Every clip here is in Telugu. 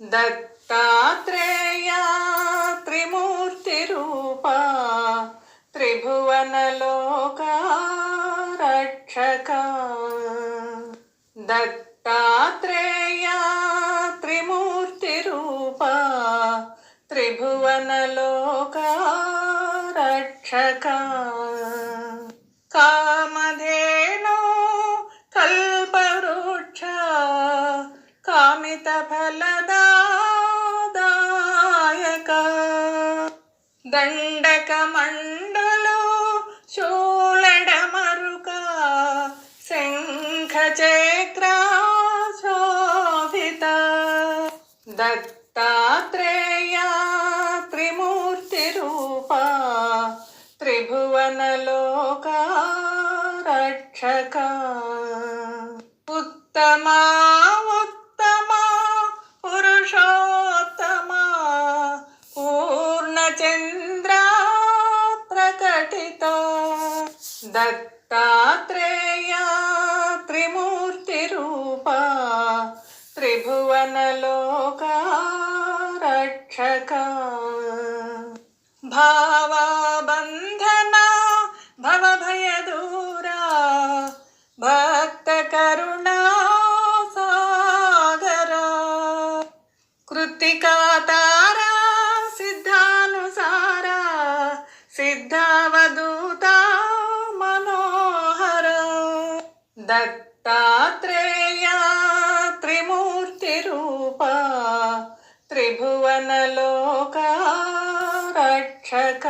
దత్తాత్రేయ త్రిమూర్తిరూప త్రిభువనలోక రక్షక దత్తాత్రేయ త్రిమూర్తిరూప త్రిభువనలోక రక్షక దండక మండలో శూలడమరుక శంఖ చక్ర దత్తాత్రేయ త్రిమూర్తి రూప త్రిభువనలోక రక్షక ఉత్తమా ఉత్తమా పురుషోత్తమా పూర్ణచంద్ర దత్తాత్రేయ త్రిమూర్తి రూప త్రిభువనలోక రక్షక భావబంధన భవభయదూరా భక్త కరుణా సాగర కృతికాతారా సిద్ధానుసారా సిద్ధావధూ దత్తాత్రేయ త్రిమూర్తి రూప త్రిభువనలోక రక్షక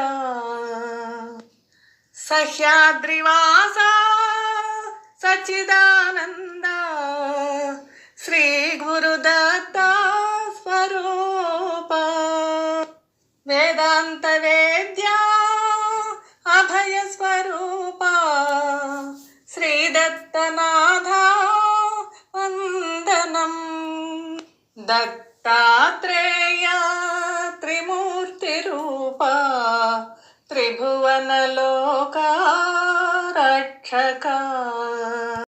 సహ్యాద్రివాస సచిదానంద శ్రీ గురుదత్త స్వరూప. వేదాంత శ్రీదత్తనాథ వందనం. దత్తాత్రేయ త్రిమూర్తి రూప త్రిభువనలో